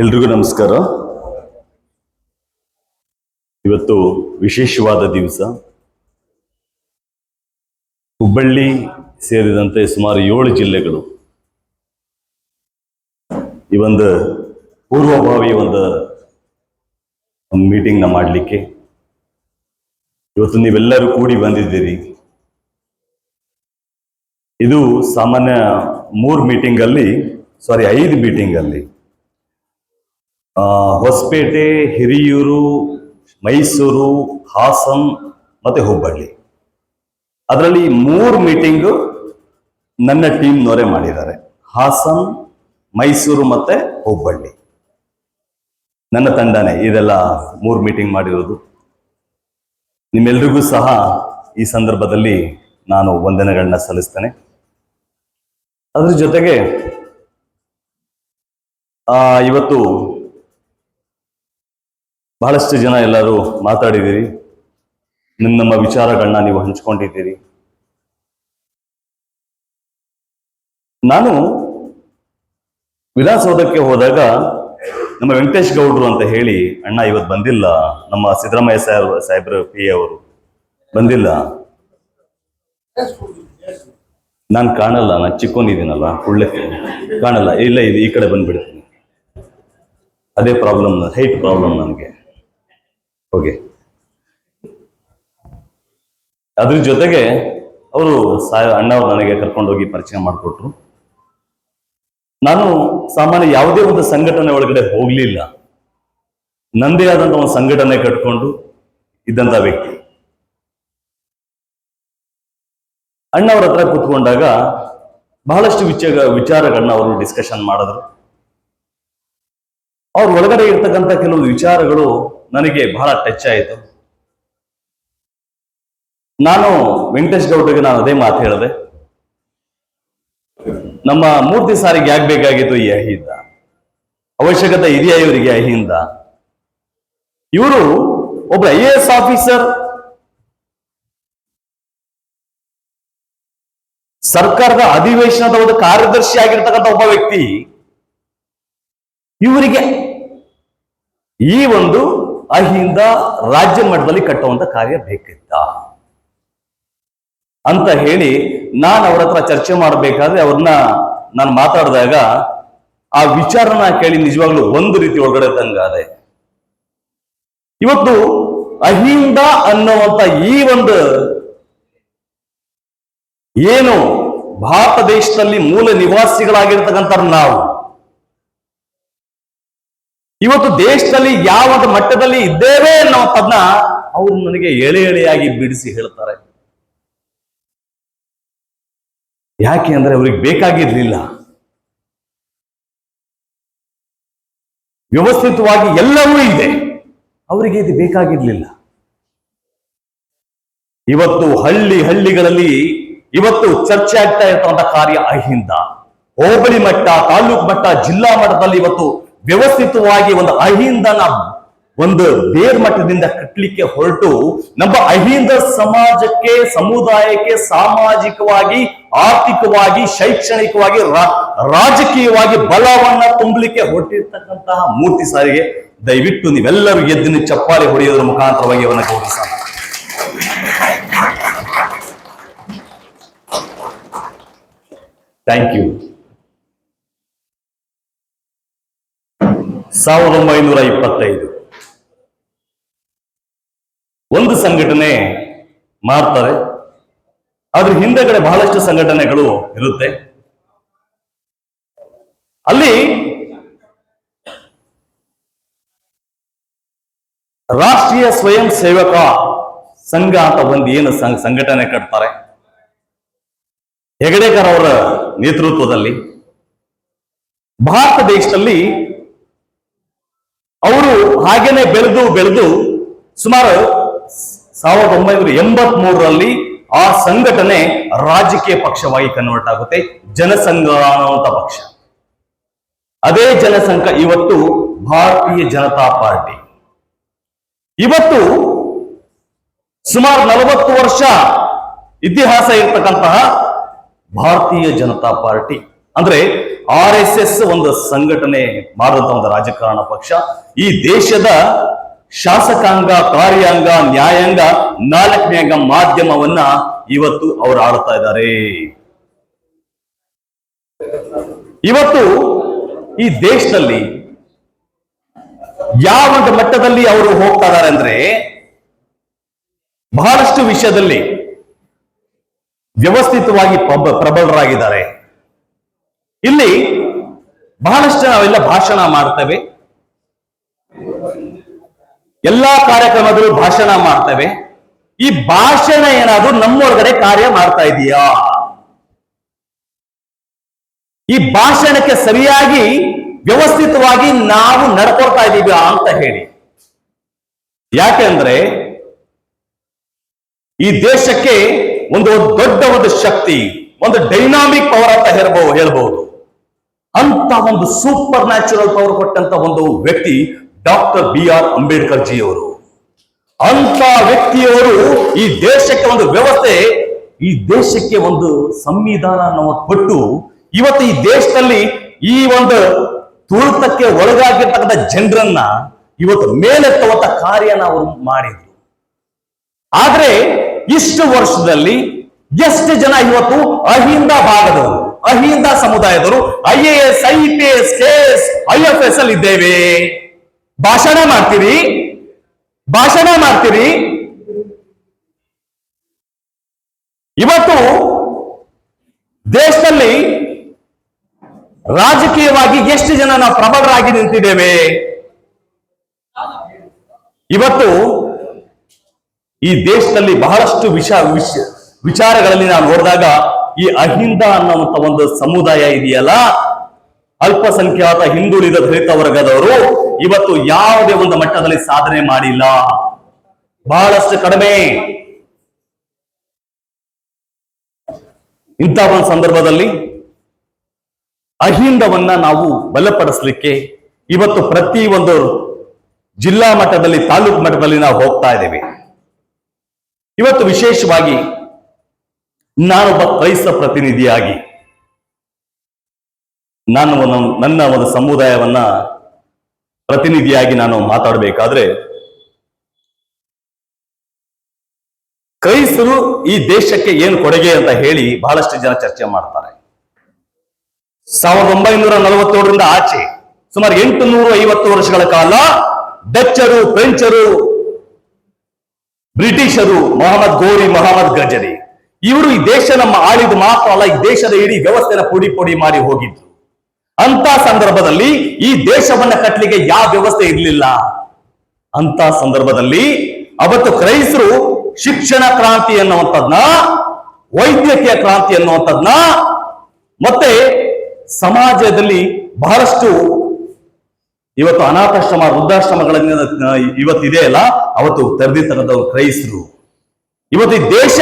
ಎಲ್ರಿಗೂ ನಮಸ್ಕಾರ. ಇವತ್ತು ವಿಶೇಷವಾದ ದಿವಸ. ಹುಬ್ಬಳ್ಳಿ ಸೇರಿದಂತೆ ಸುಮಾರು ಏಳು ಜಿಲ್ಲೆಗಳು. ಈ ಒಂದು ಪೂರ್ವಭಾವಿ ಒಂದು ಮೀಟಿಂಗ್ನ ಮಾಡಲಿಕ್ಕೆ. ಇವತ್ತು ನೀವೆಲ್ಲರೂ ಕೂಡಿ ಬಂದಿದ್ದೀರಿ. ಇದು ಸಾಮಾನ್ಯ ಮೂರು ಮೀಟಿಂಗಲ್ಲಿ ಸಾರಿ ಐದು ಮೀಟಿಂಗಲ್ಲಿ ಹೊಸಪೇಟೆ, ಹಿರಿಯೂರು, ಮೈಸೂರು, ಹಾಸನ್ ಮತ್ತೆ ಹುಬ್ಬಳ್ಳಿ. ಅದರಲ್ಲಿ ಮೂರು ಮೀಟಿಂಗು ನನ್ನ ಟೀಮ್ನವರೇ ಮಾಡಿದ್ದಾರೆ. ಹಾಸನ್, ಮೈಸೂರು ಮತ್ತೆ ಹುಬ್ಬಳ್ಳಿ. ನನ್ನ ತಂಡನೇ ಇದೆಲ್ಲ ಮೂರು ಮೀಟಿಂಗ್ ಮಾಡಿರೋದು. ನಿಮ್ಮೆಲ್ರಿಗೂ ಸಹ ಈ ಸಂದರ್ಭದಲ್ಲಿ ನಾನು ವಂದನೆಗಳನ್ನ ಸಲ್ಲಿಸ್ತೇನೆ. ಅದ್ರ ಜೊತೆಗೆ ಆ, ಇವತ್ತು ಬಹಳಷ್ಟು ಜನ ಎಲ್ಲರೂ ಮಾತಾಡಿದ್ದೀರಿ. ನಿಮ್ಮ ನಮ್ಮ ವಿಚಾರಗಳನ್ನ ನೀವು ಹಂಚ್ಕೊಂಡಿದ್ದೀರಿ. ನಾನು ವಿಧಾನಸೌಧಕ್ಕೆ ಹೋದಾಗ ನಮ್ಮ ವೆಂಕಟೇಶ್ ಗೌಡ್ರು ಅಂತ ಹೇಳಿ ಅಣ್ಣ ಇವತ್ತು ಬಂದಿಲ್ಲ. ನಮ್ಮ ಸಿದ್ದರಾಮಯ್ಯ ಸಾಹೇಬ್ ಸಾಹೇಬ್ರ ಪಿ ಅವರು ಬಂದಿಲ್ಲ. ನಾನು ಕಾಣಲ್ಲ, ನಾನು ಚಿಕ್ಕೊಂಡಿದ್ದೀನಲ್ಲ ಒಳ್ಳೆ ಕಾಣಲ್ಲ, ಇಲ್ಲ, ಇದು ಈ ಕಡೆ ಬಂದ್ಬಿಡ್ತೀನಿ ಅದೇ ಪ್ರಾಬ್ಲಮ್ ಹೈಟ್ ಪ್ರಾಬ್ಲಮ್ ನನಗೆ ಓಕೆ ಅದ್ರ ಜೊತೆಗೆ ಅವರು ಸಾಯ ಅಣ್ಣವ್ರು ನನಗೆ ಕರ್ಕೊಂಡೋಗಿ ಪರಿಚಯ ಮಾಡಿಕೊಟ್ರು. ನಾನು ಸಾಮಾನ್ಯ ಯಾವುದೇ ಒಂದು ಸಂಘಟನೆ ಒಳಗಡೆ ಹೋಗ್ಲಿಲ್ಲ. ನಂದೇ ಆದಂಥ ಒಂದು ಸಂಘಟನೆ ಕಟ್ಕೊಂಡು ಇದ್ದಂತ ವ್ಯಕ್ತಿ. ಅಣ್ಣವ್ರ ಹತ್ರ ಕೂತ್ಕೊಂಡಾಗ ಬಹಳಷ್ಟು ವಿಚಾರ, ವಿಚಾರಗಳನ್ನ ಅವರು ಡಿಸ್ಕಷನ್ ಮಾಡಿದ್ರು. ಅವ್ರ ಒಳಗಡೆ ಇರ್ತಕ್ಕಂಥ ಕೆಲವು ವಿಚಾರಗಳು ನನಗೆ ಬಹಳ ಟಚ್ ಆಯಿತು. ನಾನು ವೆಂಕಟೇಶ್ ಗೌಡರಿಗೆ ನಾನು ಅದೇ ಮಾತು ಹೇಳಿದೆ. ನಮ್ಮ ಮೂರ್ತಿ ಸಾರಿಗೆ ಯಾಕೆ ಬೇಕಾಗಿತ್ತು ಈ ಅಹಿಯಿಂದ. ಅವಶ್ಯಕತೆ ಇದೆಯಾ ಇವರಿಗೆ ಅಹಿಂದ ಇವರು ಒಬ್ಬ ಐ ಎ ಎಸ್ ಆಫೀಸರ್ ಸರ್ಕಾರದ ಅಧಿವೇಶನದ ಒಂದು ಕಾರ್ಯದರ್ಶಿ ಆಗಿರ್ತಕ್ಕಂಥ ಒಬ್ಬ ವ್ಯಕ್ತಿ, ಇವರಿಗೆ ಈ ಒಂದು ಅಹಿಂದ ರಾಜ್ಯ ಮಟ್ಟದಲ್ಲಿ ಕಟ್ಟುವಂತ ಕಾರ್ಯ ಬೇಕಿತ್ತ. ಅಂತ ಹೇಳಿ ನಾನು ಅವ್ರ ಹತ್ರ ಚರ್ಚೆ ಮಾಡಬೇಕಾದ್ರೆ ಅವ್ರನ್ನ ನಾನು ಮಾತಾಡಿದಾಗ ಆ ವಿಚಾರನ ಕೇಳಿ ನಿಜವಾಗ್ಲೂ ಒಂದು ರೀತಿ ಒಳಗಡೆ ತಂಗಾದೆ. ಇವತ್ತು ಅಹಿಂದ ಅನ್ನುವಂತ ಈ ಒಂದು ಏನು ಭಾರತ ದೇಶದಲ್ಲಿ ಮೂಲ ನಿವಾಸಿಗಳಾಗಿರ್ತಕ್ಕಂಥ ನಾವು. ಇವತ್ತು ದೇಶದಲ್ಲಿ ಯಾವ ಮಟ್ಟದಲ್ಲಿ ಇದ್ದೇವೆ ಅನ್ನೋದನ್ನ ಅವರು ನನಗೆ ಎಳೆ ಎಳೆಯಾಗಿ ಬಿಡಿಸಿ ಹೇಳ್ತಾರೆ. ಯಾಕೆ ಅಂದ್ರೆ ಅವ್ರಿಗೆ ಬೇಕಾಗಿರ್ಲಿಲ್ಲ. ವ್ಯವಸ್ಥಿತವಾಗಿ ಎಲ್ಲವೂ ಇದೆ. ಅವರಿಗೆ ಇದು ಬೇಕಾಗಿರ್ಲಿಲ್ಲ. ಇವತ್ತು ಹಳ್ಳಿ ಹಳ್ಳಿಗಳಲ್ಲಿ ಇವತ್ತು ಚರ್ಚೆ ಆಗ್ತಾ ಇರ್ತಕ್ಕಂಥ ಕಾರ್ಯ ಅಹಿಂದ. ಹೋಬಳಿ ಮಟ್ಟ, ತಾಲೂಕು ಮಟ್ಟ, ಜಿಲ್ಲಾ ಮಟ್ಟದಲ್ಲಿ ಇವತ್ತು ವ್ಯವಸ್ಥಿತವಾಗಿ ಒಂದು ಅಹಿಂದನ ಒಂದು ಬೇರ್ ಮಟ್ಟದಿಂದ ಕಟ್ಟಲಿಕ್ಕೆ ಹೊರಟು ನಮ್ಮ ಅಹಿಂದ ಸಮಾಜಕ್ಕೆ, ಸಮುದಾಯಕ್ಕೆ ಸಾಮಾಜಿಕವಾಗಿ, ಆರ್ಥಿಕವಾಗಿ, ಶೈಕ್ಷಣಿಕವಾಗಿ ರಾಜಕೀಯವಾಗಿ ಬಲವನ್ನ ತುಂಬಲಿಕ್ಕೆ ಹೊರಟಿರ್ತಕ್ಕಂತಹ ಮೂರ್ತಿ ಸಾರಿಗೆ. ದಯವಿಟ್ಟು ನೀವೆಲ್ಲರೂ ಎದ್ದಿನ ಚಪ್ಪಾಳೆ ಹೊಡೆಯೋದ್ರ ಮುಖಾಂತರವಾಗಿ ಅವನ ಗೌರವಿಸೋಣ. ಥ್ಯಾಂಕ್ ಯು ಸಾವಿರದ ಒಂಬೈನೂರ ಇಪ್ಪತ್ತೈದು. ಒಂದು ಸಂಘಟನೆ ಮಾಡ್ತಾರೆ. ಅದ್ರ ಹಿಂದೆಗಡೆ ಬಹಳಷ್ಟು ಸಂಘಟನೆಗಳು ಇರುತ್ತೆ. ಅಲ್ಲಿ ರಾಷ್ಟ್ರೀಯ ಸ್ವಯಂ ಸೇವಕ ಸಂಘ ಅಂತ ಒಂದು ಏನು ಸಂಘಟನೆ ಕಟ್ತಾರೆ. ಹೆಗಡೇಕರ್ ಅವರ ನೇತೃತ್ವದಲ್ಲಿ ಭಾರತ ದೇಶದಲ್ಲಿ ಅವರು ಹಾಗೇನೆ ಬೆಳೆದು ಬೆಳೆದು ಸುಮಾರು ಸಾವಿರದ ಒಂಬೈನೂರ ಎಂಬತ್ ಮೂರರಲ್ಲಿ ಆ ಸಂಘಟನೆ ರಾಜಕೀಯ ಪಕ್ಷವಾಗಿ ಕನ್ವರ್ಟ್ ಆಗುತ್ತೆ ಜನಸಂಘ ಅನ್ನುವಂತ ಪಕ್ಷ. ಅದೇ ಜನಸಂಘ ಇವತ್ತು ಭಾರತೀಯ ಜನತಾ ಪಾರ್ಟಿ. ಇವತ್ತು ಸುಮಾರು ನಲವತ್ತು ವರ್ಷ ಇತಿಹಾಸ ಇರತಕ್ಕಂತಹ ಭಾರತೀಯ ಜನತಾ ಪಾರ್ಟಿ. ಅಂದ್ರೆ ಆರ್ ಎಸ್ ಎಸ್ ಒಂದು ಸಂಘಟನೆ ಮಾಡಿದಂತ ಒಂದು ರಾಜಕಾರಣ ಪಕ್ಷ. ಈ ದೇಶದ ಶಾಸಕಾಂಗ, ಕಾರ್ಯಾಂಗ, ನ್ಯಾಯಾಂಗ, ನಾಲ್ಕನೇ ಅಂಗ ಮಾಧ್ಯಮವನ್ನ ಇವತ್ತು ಅವರು ಆಡ್ತಾ ಇದ್ದಾರೆ. ಇವತ್ತು ಈ ದೇಶದಲ್ಲಿ ಯಾವ ಒಂದು ಮಟ್ಟದಲ್ಲಿ ಅವರು ಹೋಗ್ತಾ ಇದ್ದಾರೆ ಅಂದ್ರೆ ಬಹಳಷ್ಟು ವಿಷಯದಲ್ಲಿ ವ್ಯವಸ್ಥಿತವಾಗಿ ಪ್ರಬ, ಪ್ರಬಲರಾಗಿದ್ದಾರೆ. ಇಲ್ಲಿ ಬಹಳಷ್ಟು ನಾವೆಲ್ಲ ಭಾಷಣ ಮಾಡ್ತೇವೆ. ಎಲ್ಲಾ ಕಾರ್ಯಕ್ರಮದಲ್ಲೂ ಭಾಷಣ ಮಾಡ್ತೇವೆ. ಈ ಭಾಷಣ ಏನಾದ್ರೂ ನಮ್ಮೊಳಗಡೆ ಕಾರ್ಯ ಮಾಡ್ತಾ ಇದೆಯಾ? ಈ ಭಾಷಣಕ್ಕೆ ಸರಿಯಾಗಿ ವ್ಯವಸ್ಥಿತವಾಗಿ ನಾವು ನಡ್ಕೊಳ್ತಾ ಇದ್ದೀವಿ ಅಂತ ಹೇಳಿ. ಯಾಕೆಂದ್ರೆ ಈ ದೇಶಕ್ಕೆ ಒಂದು ದೊಡ್ಡ ಒಂದು ಶಕ್ತಿ, ಒಂದು ಡೈನಾಮಿಕ್ ಪವರ್ ಅಂತ ಹೇಳಬಹುದು ಹೇಳಬಹುದು ಅಂತ ಒಂದು ಸೂಪರ್ ನ್ಯಾಚುರಲ್ ಪವರ್ ಕೊಟ್ಟಂತ ಒಂದು ವ್ಯಕ್ತಿ doctor B R Ambedkar ji ಅವರು ಅಂತ ವ್ಯಕ್ತಿಯವರು ಈ ದೇಶಕ್ಕೆ ಒಂದು ವ್ಯವಸ್ಥೆ, ಈ ದೇಶಕ್ಕೆ ಒಂದು ಸಂವಿಧಾನ ನಾವು ಕೊಟ್ಟು ಇವತ್ತು ಈ ದೇಶದಲ್ಲಿ ಈ ಒಂದು ತುಳಿತಕ್ಕೆ ಒಳಗಾಗಿರ್ತಕ್ಕಂಥ ಜನರನ್ನ ಇವತ್ತು ಮೇಲೆತ್ತುವಂತ ಕಾರ್ಯನ ಅವರು ಮಾಡಿದ್ರು. ಆದ್ರೆ ಇಷ್ಟು ವರ್ಷದಲ್ಲಿ ಎಷ್ಟು ಜನ ಇವತ್ತು ಅಹಿಂದ ಭಾಗದವರು, ಅಹಿಂದ ಸಮುದಾಯದವರು, I A S, I P S, K S, I F S ಅಲ್ಲಿ ಇದ್ದೇವೆ. ಭಾಷಣ ಮಾಡ್ತೀರಿ? ಭಾಷಣ ಮಾಡ್ತೀರಿ? ಇವತ್ತು ದೇಶದಲ್ಲಿ ರಾಜಕೀಯವಾಗಿ ಎಷ್ಟು ಜನ ನಾವು ಪ್ರಬಲರಾಗಿ ನಿಂತಿದ್ದೇವೆ? ಇವತ್ತು ಈ ದೇಶದಲ್ಲಿ ಬಹಳಷ್ಟು ವಿಷ ವಿಷ ವಿಚಾರಗಳಲ್ಲಿ ನಾವು ನೋಡಿದಾಗ ಈ ಅಹಿಂದ ಅನ್ನುವಂತ ಒಂದು ಸಮುದಾಯ ಇದೆಯಲ್ಲ? ಅಲ್ಪಸಂಖ್ಯಾತ ಹಿಂದುಳಿದ ದಲಿತ ವರ್ಗದವರು ಇವತ್ತು ಯಾವುದೇ ಒಂದು ಮಟ್ಟದಲ್ಲಿ ಸಾಧನೆ ಮಾಡಿಲ್ಲ. ಬಹಳಷ್ಟು ಕಡಿಮೆ. ಇಂಥ ಒಂದು ಸಂದರ್ಭದಲ್ಲಿ ಅಹಿಂದವನ್ನ ನಾವು ಬಲಪಡಿಸಲಿಕ್ಕೆ ಇವತ್ತು ಪ್ರತಿ ಒಂದು ಜಿಲ್ಲಾ ಮಟ್ಟದಲ್ಲಿ ತಾಲೂಕು ಮಟ್ಟದಲ್ಲಿ ನಾವು ಹೋಗ್ತಾ ಇದ್ದೇವೆ. ಇವತ್ತು ವಿಶೇಷವಾಗಿ ನಾನೊಬ್ಬ ಕ್ರೈಸ್ತ ಪ್ರತಿನಿಧಿಯಾಗಿ ನಾನು ನನ್ನ ಒಂದು ಸಮುದಾಯವನ್ನ ಪ್ರತಿನಿಧಿಯಾಗಿ ನಾನು ಮಾತಾಡಬೇಕಾದ್ರೆ ಕ್ರೈಸ್ತರು ಈ ದೇಶಕ್ಕೆ ಏನು ಕೊಡುಗೆ ಅಂತ ಹೇಳಿ ಬಹಳಷ್ಟು ಜನ ಚರ್ಚೆ ಮಾಡ್ತಾರೆ. ಸಾವಿರದ ಒಂಬೈನೂರ ನಲವತ್ತೇಳರಿಂದ ಆಚೆ ಸುಮಾರು ಎಂಟು ನೂರ ಐವತ್ತು ವರ್ಷಗಳ ಕಾಲ ಡಚ್ಚರು, ಫ್ರೆಂಚರು ಬ್ರಿಟಿಷರು ಮೊಹಮ್ಮದ್ ಗೋರಿ, ಮೊಹಮ್ಮದ್ ಗಜರಿ. ಇವರು ಈ ದೇಶ ನಮ್ಮ ಆಳಿದ ಮಾತ್ರ ಅಲ್ಲ, ಈ ದೇಶದ ಇಡೀ ವ್ಯವಸ್ಥೆನ ಪುಡಿ ಪುಡಿ ಮಾಡಿ ಹೋಗಿದ್ರು. ಅಂತ ಸಂದರ್ಭದಲ್ಲಿ ಈ ದೇಶವನ್ನ ಕಟ್ಟಲಿಕ್ಕೆ ಯಾವ ವ್ಯವಸ್ಥೆ ಇರಲಿಲ್ಲ. ಅಂತ ಸಂದರ್ಭದಲ್ಲಿ ಅವತ್ತು ಕ್ರೈಸ್ತರು ಶಿಕ್ಷಣ ಕ್ರಾಂತಿ ಅನ್ನುವಂಥದ್ನ ವೈದ್ಯಕೀಯ ಕ್ರಾಂತಿ ಅನ್ನುವಂಥದ್ನ ಮತ್ತೆ ಸಮಾಜದಲ್ಲಿ ಬಹಳಷ್ಟು ಇವತ್ತು ಅನಾಥಾಶ್ರಮ, ವೃದ್ಧಾಶ್ರಮಗಳಲ್ಲಿ ಇವತ್ತು ಇದೆಯಲ್ಲ ಅವತ್ತು ತೆರೆದಿರ್ತಕ್ಕಂಥ ಕ್ರೈಸ್ತರು. ಇವತ್ತು ಈ ದೇಶ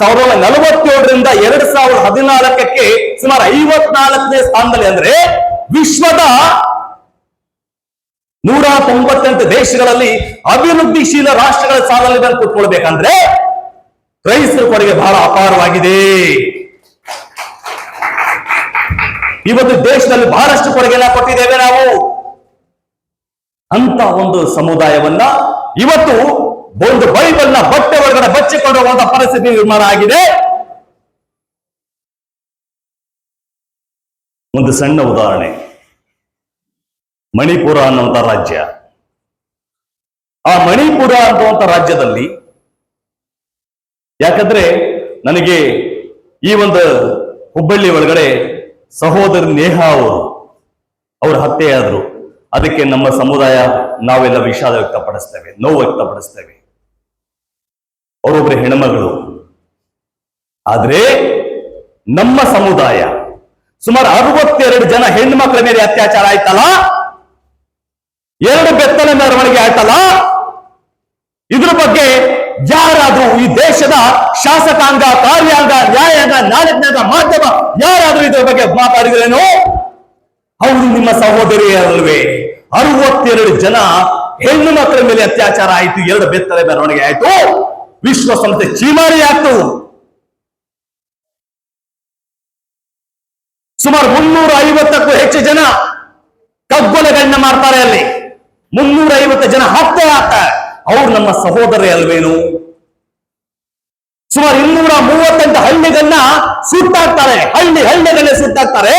ಸಾವಿರದ ಒಂಬೈನೂರ ನಲವತ್ತೇಳರಿಂದ ಎರಡ್ ಸಾವಿರದ ಹದಿನಾಲ್ಕಕ್ಕೆ ಸುಮಾರು ಐವತ್ನಾಲ್ಕನೇ ಸ್ಥಾನದಲ್ಲಿ ಅಂದ್ರೆ ವಿಶ್ವದ ನೂರ ತೊಂಬತ್ತೆಂಟು ದೇಶಗಳಲ್ಲಿ ಅಭಿವೃದ್ಧಿಶೀಲ ರಾಷ್ಟ್ರಗಳ ಸಾಲಲ್ಲಿ ಬಂದು ಕೂತ್ಕೊಳ್ಬೇಕಂದ್ರೆ ಕ್ರೈಸ್ತರ ಕೊಡುಗೆ ಬಹಳ ಅಪಾರವಾಗಿದೆ. ಇವತ್ತು ದೇಶದಲ್ಲಿ ಬಹಳಷ್ಟು ಕೊಡುಗೆನ ಕೊಟ್ಟಿದ್ದೇವೆ ನಾವು. ಅಂತ ಒಂದು ಸಮುದಾಯವನ್ನ ಇವತ್ತು ಒಂದು ಬೈಬಲ್ನ ಬಟ್ಟೆ ಒಳಗಡೆ ಬಚ್ಚಿಕೊಂಡು ಹೋದ ಪರಿಸ್ಥಿತಿ ನಿರ್ಮಾಣ ಆಗಿದೆ. ಒಂದು ಸಣ್ಣ ಉದಾಹರಣೆ. ಮಣಿಪುರ ಅನ್ನುವಂತ ರಾಜ್ಯ. ಆ ಮಣಿಪುರ ಅನ್ನುವಂತ ರಾಜ್ಯದಲ್ಲಿ ಯಾಕಂದ್ರೆ ನನಗೆ ಈ ಒಂದು ಹುಬ್ಬಳ್ಳಿ ಒಳಗಡೆ ಸಹೋದರಿ ನೇಹಾ ಅವರು ಅವರು ಹತ್ಯೆಯಾದ್ರು ಅದಕ್ಕೆ ನಮ್ಮ ಸಮುದಾಯ ನಾವೆಲ್ಲ ವಿಷಾದ ವ್ಯಕ್ತಪಡಿಸ್ತೇವೆ, ನೋವು ವ್ಯಕ್ತಪಡಿಸ್ತೇವೆ. ಅವರೊಬ್ಬರು ಹೆಣ್ಮಗಳು. ಆದ್ರೆ ನಮ್ಮ ಸಮುದಾಯ ಸುಮಾರು ಅರವತ್ತೆರಡು ಜನ ಹೆಣ್ಣು ಮಕ್ಕಳ ಮೇಲೆ ಅತ್ಯಾಚಾರ ಆಯ್ತಲ್ಲ? ಎರಡು ಬೆತ್ತಲೆ ಮೆರವಣಿಗೆ ಆಯ್ತಲ್ಲ? ಇದ್ರ ಬಗ್ಗೆ ಯಾರಾದ್ರೂ ಈ ದೇಶದ ಶಾಸಕಾಂಗ, ಕಾರ್ಯಾಂಗ, ನ್ಯಾಯಾಂಗ ನಾಲ್ಕನಾಗ ಮಾಧ್ಯಮ ಯಾರಾದ್ರೂ ಇದ್ರ ಬಗ್ಗೆ ಮಾತಾಡಿದ್ರೇನು? ಹೌದು, ನಿಮ್ಮ ಸಹೋದರಿಯರಲ್ವೇ ಅರವತ್ತೆರಡು ಜನ ಹೆಣ್ಣು ಮಕ್ಕಳ ಮೇಲೆ ಅತ್ಯಾಚಾರ ಆಯ್ತು. ಎರಡು ಬೆತ್ತಲೆ ಮೆರವಣಿಗೆ ಆಯ್ತು. ವಿಶ್ವಸಂಸ್ಥೆ ಚೀಮಾರಿ ಆಯ್ತು ಸುಮಾರು ಮುನ್ನೂರ ಐವತ್ತಕ್ಕೂ ಹೆಚ್ಚು ಜನ ಕಗ್ಗೊಲೆಗಳನ್ನ ಮಾಡ್ತಾರೆ ಅಲ್ಲಿ. ಮುನ್ನೂರ ಐವತ್ತು ಜನ ಹತ್ಯೆ ಆಗ್ತಾರೆ. ಅವ್ರು ನಮ್ಮ ಸಹೋದರ ಅಲ್ವೇನು? ಸುಮಾರು ಇನ್ನೂರ ಮೂವತ್ತೆಂಟು ಹಳ್ಳಿಗಳನ್ನ ಸುಟ್ಟಾಕ್ತಾರೆ ಹಳ್ಳಿ ಹಳ್ಳಿಗಳೇ ಸುಟ್ಟಾಕ್ತಾರೆ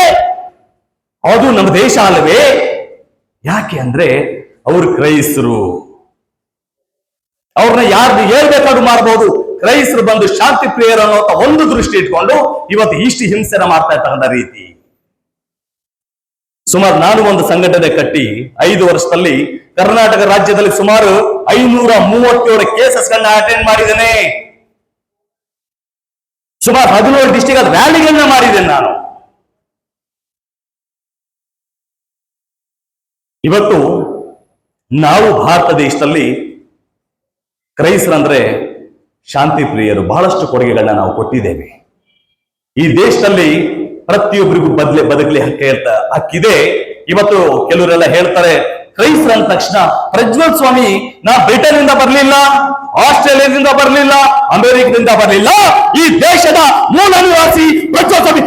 ಅದು ನಮ್ಮ ದೇಶ ಅಲ್ಲವೇ? ಯಾಕೆ ಅಂದ್ರೆ ಅವರು ಕ್ರೈಸ್ತರು. ಅವ್ರನ್ನ ಯಾರು ಹೇಳ್ಬೇಕಾದ್ರೂ ಮಾಡಬಹುದು ಕ್ರೈಸ್ತರು ಬಂದು ಶಾಂತಿ ಪ್ರಿಯರು ಅನ್ನೋ ಒಂದು ದೃಷ್ಟಿ ಇಟ್ಕೊಂಡು ಇವತ್ತು ಇಷ್ಟು ಹಿಂಸೆನ ಮಾಡ್ತಾ ಇರ್ತಕ್ಕಂಥ ರೀತಿ. ಸುಮಾರು ನಾನು ಒಂದು ಸಂಘಟನೆ ಕಟ್ಟಿ ಐದು ವರ್ಷದಲ್ಲಿ ಕರ್ನಾಟಕ ರಾಜ್ಯದಲ್ಲಿ ಸುಮಾರು ಐನೂರ ಮೂವತ್ತೇಳು ಕೇಸಸ್ ಗಳನ್ನ ಅಟೆಂಡ್ ಮಾಡಿದ್ದೇನೆ. ಸುಮಾರು ಹದಿನೇಳು ಡಿಸ್ಟಿಕ್ ರ್ಯಾಲಿಗಳನ್ನ ಮಾಡಿದ್ದೇನೆ ನಾನು. ಇವತ್ತು ನಾವು ಭಾರತ ದೇಶದಲ್ಲಿ ಕ್ರೈಸ್ತರಂದ್ರೆ ಶಾಂತಿ ಪ್ರಿಯರು. ಬಹಳಷ್ಟು ಕೊಡುಗೆಗಳನ್ನ ನಾವು ಕೊಟ್ಟಿದ್ದೇವೆ. ಈ ದೇಶದಲ್ಲಿ ಪ್ರತಿಯೊಬ್ಬರಿಗೂ ಬದಲೇ ಬದುಕಲಿ ಹಕ್ಕ ಅಂತ ಹಕ್ಕಿದೆ. ಇವತ್ತು ಕೆಲವರೆಲ್ಲ ಹೇಳ್ತಾರೆ, ಕ್ರೈಸ್ತರ ಅಂದ ತಕ್ಷಣ ಪ್ರಜ್ವಲ್ ಸ್ವಾಮಿ ನಾ ಬ್ರಿಟನ್ ಇಂದ ಬರ್ಲಿಲ್ಲ, ಆಸ್ಟ್ರೇಲಿಯಾದಿಂದ ಬರಲಿಲ್ಲ, ಅಮೆರಿಕದಿಂದ ಬರಲಿಲ್ಲ. ಈ ದೇಶದ ಮೂಲ ನಿವಾಸಿ ಪ್ರಜ್ವಲ್ ಸ್ವಾಮಿ!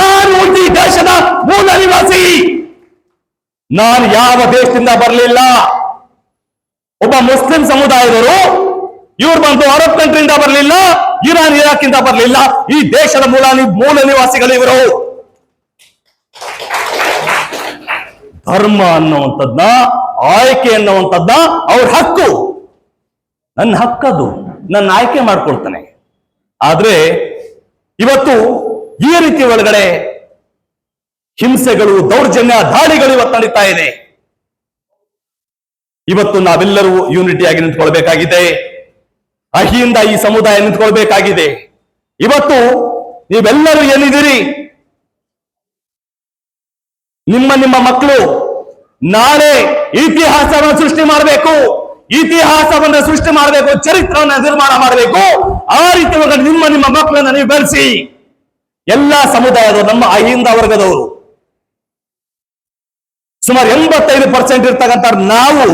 ನಾನು ಈ ದೇಶದ ಮೂಲ ನಿವಾಸಿ. ನಾನು ಯಾವ ದೇಶದಿಂದ ಬರಲಿಲ್ಲ? ಒಬ್ಬ ಮುಸ್ಲಿಂ ಸಮುದಾಯದವರು ಇವ್ರು ಬಂದು ಅರಬ್ ಕಂಟ್ರಿಯಿಂದ ಬರಲಿಲ್ಲ, ಇರಾನ್, ಇರಾಕ್ ಇಂದ ಬರಲಿಲ್ಲ. ಈ ದೇಶದ ಮೂಲ ಮೂಲ ನಿವಾಸಿಗಳು ಇವರು. ಧರ್ಮ ಅನ್ನುವಂಥದ್ನ, ಆಯ್ಕೆ ಅನ್ನುವಂಥದ್ನ ಅವ್ರ ಹಕ್ಕು. ನನ್ನ ಹಕ್ಕದು, ನನ್ನ ಆಯ್ಕೆ ಮಾಡ್ಕೊಳ್ತಾನೆ. ಆದ್ರೆ ಇವತ್ತು ಈ ರೀತಿ ಒಳಗಡೆ ಹಿಂಸೆಗಳು, ದೌರ್ಜನ್ಯ, ದಾಳಿಗಳು ಇವತ್ತು ನಡೀತಾ ಇದೆ. ಇವತ್ತು ನಾವೆಲ್ಲರೂ ಯೂನಿಟಿ ಆಗಿ ನಿಂತ್ಕೊಳ್ಬೇಕಾಗಿದೆ. ಅಹಿಯಿಂದ ಈ ಸಮುದಾಯ ನಿಂತ್ಕೊಳ್ಬೇಕಾಗಿದೆ. ಇವತ್ತು ನೀವೆಲ್ಲರೂ ಏನಿದ್ದೀರಿ? ನಿಮ್ಮ ನಿಮ್ಮ ಮಕ್ಕಳು ನಾಳೆ ಇತಿಹಾಸವನ್ನು ಸೃಷ್ಟಿ ಮಾಡಬೇಕು. ಇತಿಹಾಸವನ್ನು ಸೃಷ್ಟಿ ಮಾಡಬೇಕು, ಚರಿತ್ರವನ್ನು ನಿರ್ಮಾಣ ಮಾಡಬೇಕು. ಆ ರೀತಿ ನಿಮ್ಮ ನಿಮ್ಮ ಮಕ್ಕಳನ್ನ ನೀವು ಬೆಳೆಸಿ. ಎಲ್ಲಾ ಸಮುದಾಯದವರು, ನಮ್ಮ ಅಹಿಂದ ವರ್ಗದವರು ಸುಮಾರು ಎಂಬತ್ತೈದು ಪರ್ಸೆಂಟ್ ಇರ್ತಕ್ಕಂಥ ನಾವು,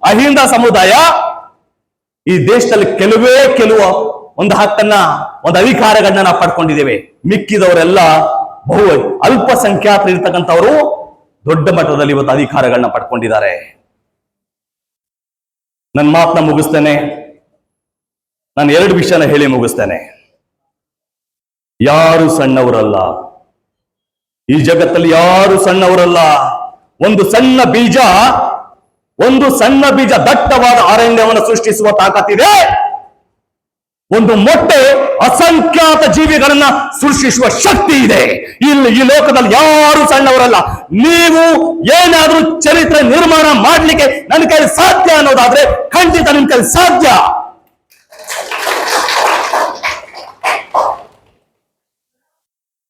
ಅಹಿಂದ ಸಮುದಾಯ, ಈ ದೇಶದಲ್ಲಿ ಕೆಲವೇ ಕೆಲವು ಒಂದು ಹಕ್ಕನ್ನ ಒಂದು ಅಧಿಕಾರಗಳನ್ನ ನಾವು ಪಡ್ಕೊಂಡಿದ್ದೇವೆ. ಮಿಕ್ಕಿದವರೆಲ್ಲ ಬಹು ಅಲ್ಪಸಂಖ್ಯಾತರು ಇರ್ತಕ್ಕಂಥವರು ದೊಡ್ಡ ಮಟ್ಟದಲ್ಲಿ ಇವತ್ತು ಅಧಿಕಾರಗಳನ್ನ ಪಡ್ಕೊಂಡಿದ್ದಾರೆ. ನನ್ನ ಮಾತನ್ನ ಮುಗಿಸ್ತೇನೆ. ನಾನು ಎರಡು ವಿಷಯನ ಹೇಳಿ ಮುಗಿಸ್ತೇನೆ. ಯಾರು ಸಣ್ಣವರಲ್ಲ? ಈ ಜಗತ್ತಲ್ಲಿ ಯಾರು ಸಣ್ಣವರಲ್ಲ? ಒಂದು ಸಣ್ಣ ಬೀಜ, ಒಂದು ಸಣ್ಣ ಬೀಜ ದಟ್ಟವಾದ ಅರಣ್ಯವನ್ನು ಸೃಷ್ಟಿಸುವ ತಾಕತ್ತಿದೆ. ಒಂದು ಮೊಟ್ಟೆ ಅಸಂಖ್ಯಾತ ಜೀವಿಗಳನ್ನ ಸೃಷ್ಟಿಸುವ ಶಕ್ತಿ ಇದೆ. ಇಲ್ಲಿ ಈ ಲೋಕದಲ್ಲಿ ಯಾರು ಸಣ್ಣವರಲ್ಲ. ನೀವು ಏನಾದರೂ ಚರಿತ್ರೆ ನಿರ್ಮಾಣ ಮಾಡಲಿಕ್ಕೆ ನನ್ನ ಕೈಲಿ ಸಾಧ್ಯ ಅನ್ನೋದಾದ್ರೆ ಖಂಡಿತ ನಿಮ್ ಕೈಲಿ ಸಾಧ್ಯ.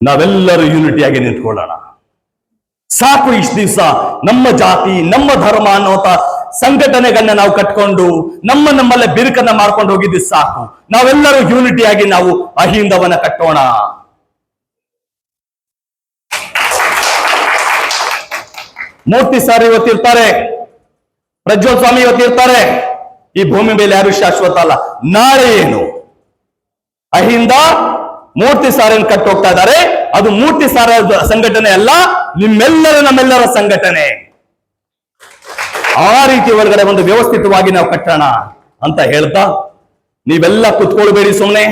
ನಾವೆಲ್ಲರೂ ಯೂನಿಟಿಯಾಗಿ ನಿಂತ್ಕೊಳ್ಳೋಣ. ಸಾಕು ಇಷ್ಟು ದಿವಸ. ನಮ್ಮ ಜಾತಿ, ನಮ್ಮ ಧರ್ಮ ಅನ್ನೋತ ಸಂಘಟನೆಗಳನ್ನ ನಾವು ಕಟ್ಕೊಂಡು, ನಮ್ಮ ನಮ್ಮಲ್ಲೇ ಬಿರುಕನ್ನ ಮಾಡ್ಕೊಂಡು ಹೋಗಿದ್ದು ಸಾಕು. ನಾವೆಲ್ಲರೂ ಯೂನಿಟಿಯಾಗಿ ನಾವು ಅಹಿಂದವನ್ನ ಕಟ್ಟೋಣ. ಮೂರ್ತಿ ಸರ್ ಇವತ್ತಿರ್ತಾರೆ ಪ್ರಜ್ವಲ್ ಸ್ವಾಮಿ ಇವತ್ತಿರ್ತಾರೆ ಈ ಭೂಮಿ ಮೇಲೆ ಯಾರು ಶಾಶ್ವತ ಅಲ್ಲ. ನಾಳೆ ಏನು? ಅಹಿಂದ ಮೂರ್ತಿ ಸಾರನ್ನು ಕಟ್ಟೋಗ್ತಾ ಇದ್ದಾರೆ. ಅದು ಮೂರ್ತಿ ಸಾರ ಸಂಘಟನೆ ಅಲ್ಲ, ನಿಮ್ಮೆಲ್ಲರ ನಮ್ಮೆಲ್ಲರ ಸಂಘಟನೆ. ಆ ರೀತಿ ಒಳಗಡೆ ಒಂದು ವ್ಯವಸ್ಥಿತವಾಗಿ ನಾವು ಕಟ್ಟೋಣ ಅಂತ ಹೇಳ್ತಾ, ನೀವೆಲ್ಲ ಕುತ್ಕೊಳ್ಬೇಡಿ ಸುಮ್ಮನೆ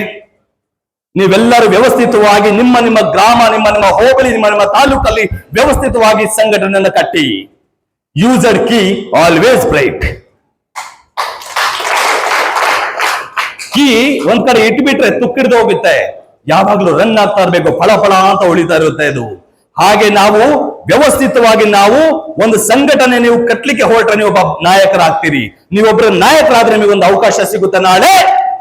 ನೀವೆಲ್ಲರೂ ವ್ಯವಸ್ಥಿತವಾಗಿ ನಿಮ್ಮ ನಿಮ್ಮ ಗ್ರಾಮ, ನಿಮ್ಮ ನಿಮ್ಮ ಹೋಬಳಿ, ನಿಮ್ಮ ನಿಮ್ಮ ತಾಲೂಕಲ್ಲಿ ವ್ಯವಸ್ಥಿತವಾಗಿ ಸಂಘಟನೆಯನ್ನು ಕಟ್ಟಿ. User key always bright key ಒಂದ್ ಕಡೆ ಇಟ್ಬಿಟ್ರೆ ತುಕ್ಕಿಡ್ದು ಹೋಗುತ್ತೆ. ಯಾವಾಗ್ಲೂ ರನ್ ಆಗ್ತಾ ಇರಬೇಕು, ಫಳ ಫಳ ಅಂತ ಉಳಿತಾ ಇರುತ್ತೆ ಇದು. ಹಾಗೆ ನಾವು ವ್ಯವಸ್ಥಿತವಾಗಿ ನಾವು ಒಂದು ಸಂಘಟನೆ ನೀವು ಕಟ್ಟಲಿಕ್ಕೆ ಹೊರಟ್ರೆ ನೀವು ಒಬ್ಬ ನಾಯಕರಾಗ್ತೀರಿ. ನೀವೊಬ್ಬರ ನಾಯಕರಾದ್ರೆ ನಿಮಗೆ ಒಂದು ಅವಕಾಶ ಸಿಗುತ್ತೆ. ನಾಳೆ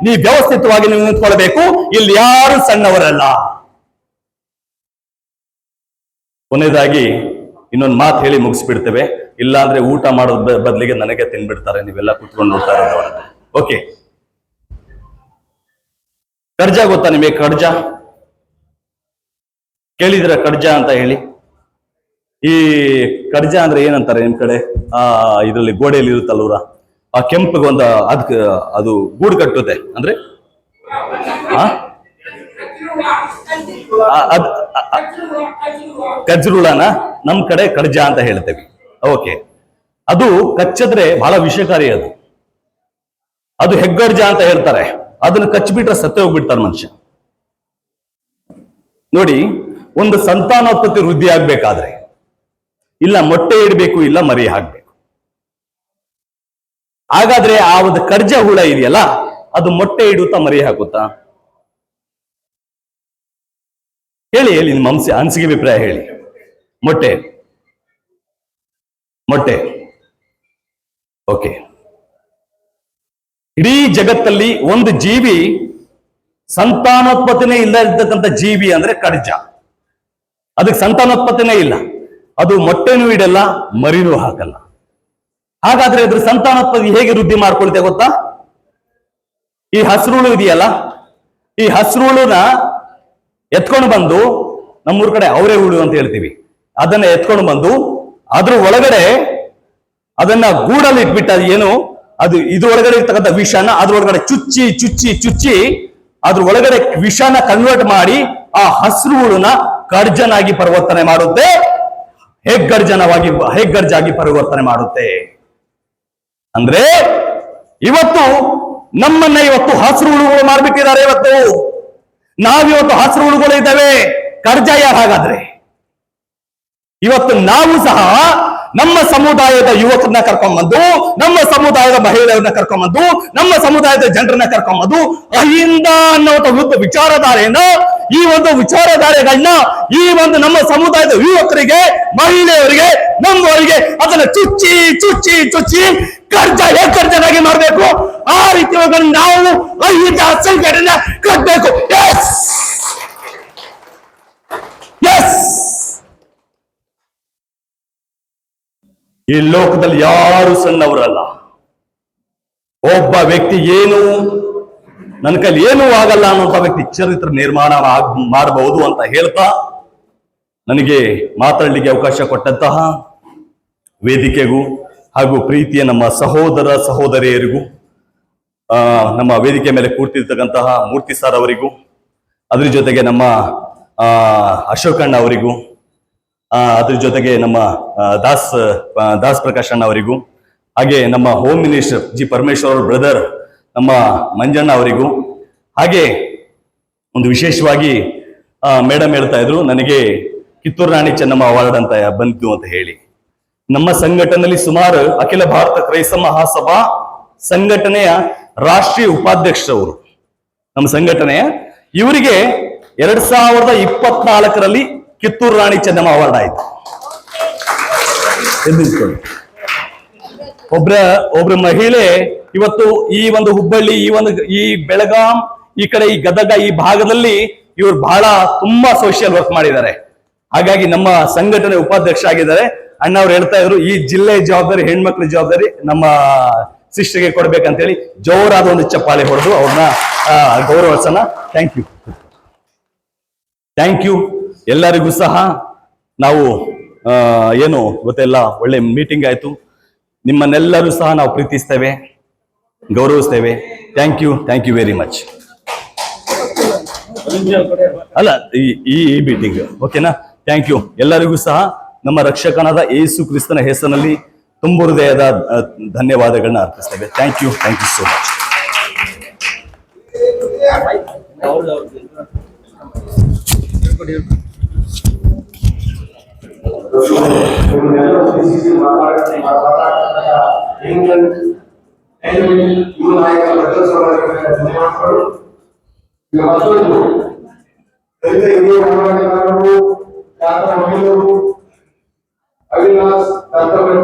ನೀವು ವ್ಯವಸ್ಥಿತವಾಗಿ ನೀವು ನಿಂತ್ಕೊಳ್ಬೇಕು. ಇಲ್ಲಿ ಯಾರು ಸಣ್ಣವರಲ್ಲ. ಕೊನೆಯದಾಗಿ ಇನ್ನೊಂದು ಮಾತು ಹೇಳಿ ಮುಗಿಸ್ಬಿಡ್ತೇವೆ. ಇಲ್ಲಾಂದ್ರೆ ಊಟ ಮಾಡೋದ್ ಬದಲಿಗೆ ನನಗೆ ತಿನ್ಬಿಡ್ತಾರೆ. ನೀವೆಲ್ಲ ಕುತ್ಕೊಂಡು ನೋಡ್ತಾ ಇರೋದು ಓಕೆ ಕಡ್ಜ ಗೊತ್ತಾ ನಿಮಗೆ? ಕಡ್ಜ ಕೇಳಿದ್ರ ಕಡ್ಜ ಅಂತ ಹೇಳಿ? ಈ ಕಡ್ಜ ಅಂದ್ರೆ ಏನಂತಾರೆ ನಿಮ್ ಕಡೆ? ಆ, ಇದರಲ್ಲಿ ಗೋಡೆಯಲ್ಲಿ ಇರುತ್ತಲ್ವರ ಆ ಕೆಂಪಗೆ ಒಂದು ಅದಕ್ಕೆ ಅದು ಗೂಡು ಕಟ್ಟುತ್ತೆ. ಅಂದ್ರೆ? ಅದ್ ಕಜ್ರುಳನ ನಮ್ ಕಡೆ ಕಡ್ಜ ಅಂತ ಹೇಳ್ತೇವೆ ಓಕೆ. ಅದು ಕಚ್ಚಿದ್ರೆ ಬಹಳ ವಿಷಕಾರಿ ಅದು. ಅದು ಹೆಗ್ಗಡ್ಜ ಅಂತ ಹೇಳ್ತಾರೆ. ಅದನ್ನ ಕಚ್ಚಿಬಿಟ್ರೆ ಸತ್ತೇ ಹೋಗ್ಬಿಡ್ತಾರೆ ಮನುಷ್ಯ. ನೋಡಿ, ಒಂದು ಸಂತಾನೋತ್ಪತ್ತಿ ವೃದ್ಧಿ ಆಗ್ಬೇಕಾದ್ರೆ, ಇಲ್ಲ ಮೊಟ್ಟೆ ಇಡಬೇಕು, ಇಲ್ಲ ಮರಿ ಹಾಕ್ಬೇಕು. ಹಾಗಾದ್ರೆ ಆ ಒಂದು ಕರ್ಜ ಹುಳ ಇದೆಯಲ್ಲ, ಅದು ಮೊಟ್ಟೆ ಇಡುತ್ತಾ ಮರಿ ಹಾಕುತ್ತಾ? ಹೇಳಿ ಹೇಳಿ, ನಿಮ್ಮ ಅನ್ಸಿ ಅನಿಸಿಕೆ ಅಭಿಪ್ರಾಯ ಹೇಳಿ. ಮೊಟ್ಟೆ. ಮೊಟ್ಟೆ. ಓಕೆ. ಇಡೀ ಜಗತ್ತಲ್ಲಿ ಒಂದು ಜೀವಿ ಸಂತಾನೋತ್ಪತ್ತಿನೇ ಇಲ್ಲ ಇರ್ತಕ್ಕಂಥ ಜೀವಿ ಅಂದ್ರೆ ಕಡ್ಜ ಅದಕ್ಕೆ ಸಂತಾನೋತ್ಪತ್ತಿನೇ ಇಲ್ಲ. ಅದು ಮೊಟ್ಟೆನೂ ಇಡಲ್ಲ, ಮರಿನೂ ಹಾಕಲ್ಲ. ಹಾಗಾದ್ರೆ ಅದ್ರ ಸಂತಾನೋತ್ಪತ್ತಿ ಹೇಗೆ ವೃದ್ಧಿ ಮಾಡ್ಕೊಳ್ತೆ ಗೊತ್ತಾ? ಈ ಹಸಿರುಳು ಇದೆಯಲ್ಲ, ಈ ಹಸಿರುಳುನ ಎತ್ಕೊಂಡು ಬಂದು ನಮ್ಮೂರ ಕಡೆ ಅವರೇ ಹುಳು ಅಂತ ಹೇಳ್ತೀವಿ. ಅದನ್ನ ಎತ್ಕೊಂಡು ಬಂದು ಅದ್ರ ಒಳಗಡೆ ಅದನ್ನ ಗೂಡಲ್ಲಿ ಇಟ್ಬಿಟ್ಟ, ಅದು ಏನು? ಅದು ಇದ್ರ ಒಳಗಡೆ ಇರ್ತಕ್ಕಂಥ ವಿಷನ, ಅದ್ರೊಳಗಡೆ ಚುಚ್ಚಿ ಚುಚ್ಚಿ ಚುಚ್ಚಿ ಅದ್ರ ಒಳಗಡೆ ವಿಷನ ಕನ್ವರ್ಟ್ ಮಾಡಿ ಆ ಹಸಿರು ಹುಳುನ ಗರ್ಜನಾಗಿ ಪರಿವರ್ತನೆ ಮಾಡುತ್ತೆ. ಹೆಗ್ಗರ್ಜನವಾಗಿ, ಹೆಗ್ಗರ್ಜಾಗಿ ಪರಿವರ್ತನೆ ಮಾಡುತ್ತೆ. ಅಂದ್ರೆ ಇವತ್ತು ನಮ್ಮನ್ನ ಇವತ್ತು ಹಸಿರು ಹುಳುಗಳು ಮಾಡ್ಬಿಟ್ಟಿದ್ದಾರೆ ಇವತ್ತು. ನಾವಿವತ್ತು ಹಸಿರು ಹುಳುಗಳು ಇದ್ದಾವೆ ಕರ್ಜ ಯಾರು ಹಾಗಾದ್ರೆ ಇವತ್ತು ನಾವು ಸಹ ನಮ್ಮ ಸಮುದಾಯದ ಯುವಕರನ್ನ ಕರ್ಕೊಂಬಂದು ನಮ್ಮ ಸಮುದಾಯದ ಮಹಿಳೆಯರನ್ನ ಕರ್ಕೊಂಬಂದು ನಮ್ಮ ಸಮುದಾಯದ ಜನರನ್ನ ಕರ್ಕೊಂಬಂದು ಅಹಿಂದ ಅನ್ನೋ ಒಂದು ವಿಚಾರಧಾರೆಯನ್ನ ಈ ಒಂದು ವಿಚಾರಧಾರೆಗಳನ್ನ ಈ ಒಂದು ನಮ್ಮ ಸಮುದಾಯದ ಯುವಕರಿಗೆ, ಮಹಿಳೆಯರಿಗೆ ನಮ್ಮವರಿಗೆ ಅದನ್ನ ಚುಚ್ಚಿ ಚುಚ್ಚಿ ಚುಚ್ಚಿ ಕರ್ಜ ಕರ್ಜನಾಗಿ ಮಾಡ್ಬೇಕು. ಆ ರೀತಿ ನಾವು ಅಹಿಂದ ಸಂಘಟನೆ ಕಟ್ಟಬೇಕು ಎಸ್ ಎಸ್ ಈ ಲೋಕದಲ್ಲಿ ಯಾರು ಸಣ್ಣವರಲ್ಲ. ಒಬ್ಬ ವ್ಯಕ್ತಿ ಏನು, ನನ್ನ ಕೈಲಿ ಏನೂ ಆಗಲ್ಲ ಅನ್ನುವಂಥ ವ್ಯಕ್ತಿ ಚರಿತ್ರ ನಿರ್ಮಾಣ ಮಾಡಬಹುದು ಅಂತ ಹೇಳ್ತಾ, ನನಗೆ ಮಾತಾಡಲಿಕ್ಕೆ ಅವಕಾಶ ಕೊಟ್ಟಂತಹ ವೇದಿಕೆಗೂ ಹಾಗೂ ಪ್ರೀತಿಯ ನಮ್ಮ ಸಹೋದರ ಸಹೋದರಿಯರಿಗೂ ನಮ್ಮ ವೇದಿಕೆ ಮೇಲೆ ಕೂರ್ತಿರ್ತಕ್ಕಂತಹ ಮೂರ್ತಿ ಸರ್ ಅವರಿಗೂ, ಅದ್ರ ಜೊತೆಗೆ ನಮ್ಮ ಅಶೋಕಣ್ಣ ಅವರಿಗೂ ಅದ್ರ ಜೊತೆಗೆ ನಮ್ಮ ದಾಸ್ ದಾಸ್ ಪ್ರಕಾಶ್ ಅಣ್ಣ ಅವರಿಗೂ, ಹಾಗೆ ನಮ್ಮ ಹೋಮ್ ಮಿನಿಸ್ಟರ್ ಜಿ ಪರಮೇಶ್ವರ್ ಅವರ ಬ್ರದರ್ ನಮ್ಮ ಮಂಜಣ್ಣ ಅವರಿಗೂ, ಹಾಗೆ ಒಂದು ವಿಶೇಷವಾಗಿ ಮೇಡಮ್ ಹೇಳ್ತಾ ಇದ್ರು, ನನಗೆ ಕಿತ್ತೂರು ರಾಣಿ ಚೆನ್ನಮ್ಮ ಅವಾರ್ಡ್ ಅಂತ ಬಂತು ಅಂತ ಹೇಳಿ. ನಮ್ಮ ಸಂಘಟನೆಯಲ್ಲಿ ಸುಮಾರು ಅಖಿಲ ಭಾರತ ಕ್ರೈಸ್ತ ಮಹಾಸಭಾ ಸಂಘಟನೆಯ ರಾಷ್ಟ್ರೀಯ ಉಪಾಧ್ಯಕ್ಷರವರು. ನಮ್ಮ ಸಂಘಟನೆಯ, ಇವರಿಗೆ ಎರಡ್ ಸಾವಿರದ ಇಪ್ಪತ್ನಾಲ್ಕರಲ್ಲಿ ಕಿತ್ತೂರು ರಾಣಿ ಚೆನ್ನಮ್ಮ ಅವಾರ್ಡ್ ಆಯ್ತು. ಒಬ್ರ ಒಬ್ರ ಮಹಿಳೆ ಇವತ್ತು ಈ ಒಂದು ಹುಬ್ಬಳ್ಳಿ, ಈ ಒಂದು ಈ ಬೆಳಗಾಂ, ಈ ಕಡೆ ಈ ಗದಗ ಈ ಭಾಗದಲ್ಲಿ ಇವರು ಬಹಳ ತುಂಬಾ ಸೋಷಿಯಲ್ ವರ್ಕ್ ಮಾಡಿದ್ದಾರೆ. ಹಾಗಾಗಿ ನಮ್ಮ ಸಂಘಟನೆ ಉಪಾಧ್ಯಕ್ಷ ಆಗಿದ್ದಾರೆ. ಅಣ್ಣ ಅವ್ರು ಹೇಳ್ತಾ ಇದ್ರು, ಈ ಜಿಲ್ಲೆ ಜವಾಬ್ದಾರಿ, ಹೆಣ್ಮಕ್ಳ ಜವಾಬ್ದಾರಿ ನಮ್ಮ ಶಿಷ್ಯಗೆ ಕೊಡ್ಬೇಕಂತ ಹೇಳಿ ಜೋರಾದ ಒಂದು ಚಪ್ಪಾಳೆ ಹೊಡೆದು ಅವ್ರನ್ನ ಗೌರವಿಸೋಣ. ಥ್ಯಾಂಕ್ ಯು ಥ್ಯಾಂಕ್ ಯು ಎಲ್ಲರಿಗೂ ಸಹ ನಾವು ಏನು ಗೊತ್ತೆಲ್ಲ, ಒಳ್ಳೆ ಮೀಟಿಂಗ್ ಆಯ್ತು. ನಿಮ್ಮನ್ನೆಲ್ಲರೂ ಸಹ ನಾವು ಪ್ರೀತಿಸ್ತೇವೆ, ಗೌರವಿಸ್ತೇವೆ. Thank you thank you very much ಅಲ್ಲ, ಈ ಈ ಮೀಟಿಂಗ್ ಓಕೆನಾ ಥ್ಯಾಂಕ್ ಯು ಎಲ್ಲರಿಗೂ ಸಹ ನಮ್ಮ ರಕ್ಷಕನಾದ ಯೇಸು ಕ್ರಿಸ್ತನ ಹೆಸರಿನಲ್ಲಿ ತುಂಬ ಹೃದಯದ ಧನ್ಯವಾದಗಳನ್ನ ಅರ್ಪಿಸ್ತೇವೆ. Thank you thank you so much ಯುವ ನಾಯಕ ಭದ್ರ ಸಮಾಜಗಳು ಈಗ ಮತ್ತೊಂದು ದಲಿತ ಹಿರಿಯ ಹೋರಾಟಗಾರರು ಖ್ಯಾತ ಮಹಿಳೆಯರು ಅವಿನಾಶ್ ದತ್ತಪತಿ